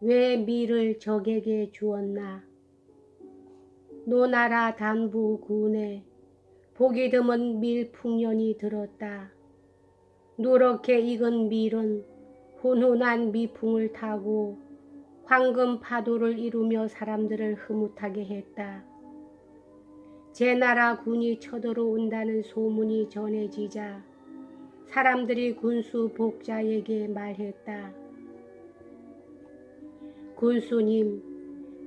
왜 밀을 적에게 주었나? 노나라 단부 군에 보기 드문 밀 풍년이 들었다. 누렇게 익은 밀은 훈훈한 미풍을 타고 황금 파도를 이루며 사람들을 흐뭇하게 했다. 제 나라 군이 쳐들어온다는 소문이 전해지자 사람들이 군수 복자에게 말했다. 군수님,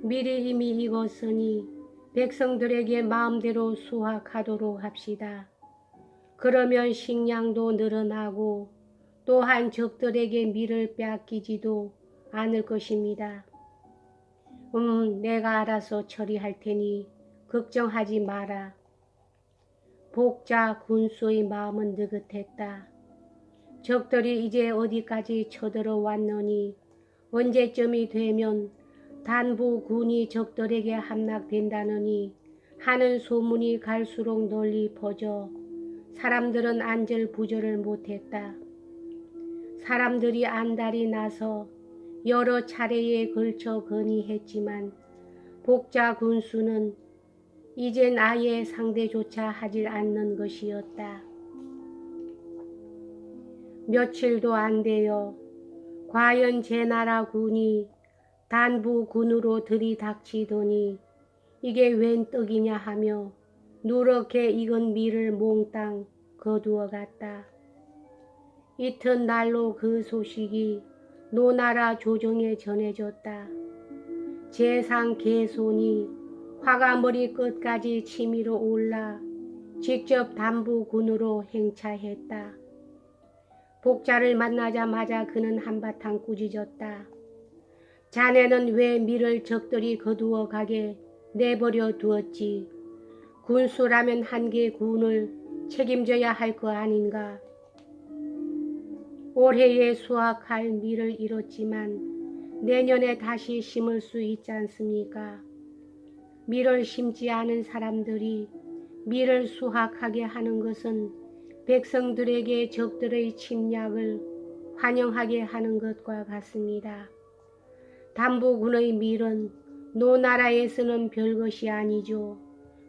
밀이 이미 익었으니 백성들에게 마음대로 수확하도록 합시다. 그러면 식량도 늘어나고 또한 적들에게 밀을 빼앗기지도 않을 것입니다. 음, 내가 알아서 처리할 테니 걱정하지 마라. 복자 군수의 마음은 느긋했다. 적들이 이제 어디까지 쳐들어왔느니 언제쯤이 되면 단부 군이 적들에게 함락된다느니 하는 소문이 갈수록 널리 퍼져 사람들은 안절 부절을 못했다. 사람들이 안달이 나서 여러 차례에 걸쳐 건의했지만 복자 군수는 이젠 아예 상대조차 하질 않는 것이었다. 며칠도 안 되어 과연 제 나라 군이 단부 군으로 들이닥치더니 이게 웬 떡이냐 하며 누렇게 익은 밀을 몽땅 거두어 갔다. 이튿날로 그 소식이 노나라 조정에 전해졌다. 재상 개손이 화가 머리 끝까지 치밀어 올라 직접 단부군으로 행차했다. 복자를 만나자마자 그는 한바탕 꾸짖었다. 자네는 왜 밀을 적들이 거두어 가게 내버려 두었지? 군수라면 한 개 군을 책임져야 할 거 아닌가? 올해에 수확할 밀을 잃었지만 내년에 다시 심을 수 있지 않습니까? 밀을 심지 않은 사람들이 밀을 수확하게 하는 것은 백성들에게 적들의 침략을 환영하게 하는 것과 같습니다. 담부군의 밀은 노나라에서는 별것이 아니죠.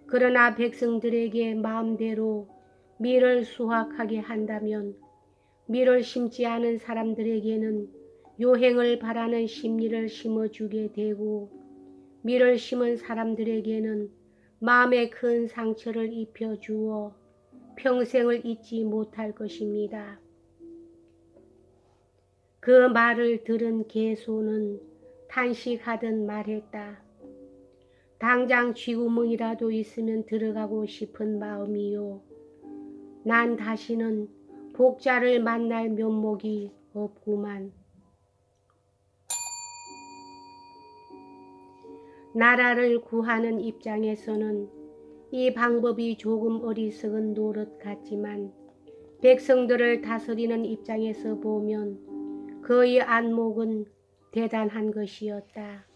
그러나 백성들에게 마음대로 밀을 수확하게 한다면 밀을 심지 않은 사람들에게는 요행을 바라는 심리를 심어주게 되고 밀을 심은 사람들에게는 마음에 큰 상처를 입혀주어 평생을 잊지 못할 것입니다. 그 말을 들은 개소는 탄식하듯 말했다. 당장 쥐구멍이라도 있으면 들어가고 싶은 마음이요. 난 다시는 복자를 만날 면목이 없구만. 나라를 구하는 입장에서는 이 방법이 조금 어리석은 노릇 같지만 백성들을 다스리는 입장에서 보면 그의 안목은 대단한 것이었다.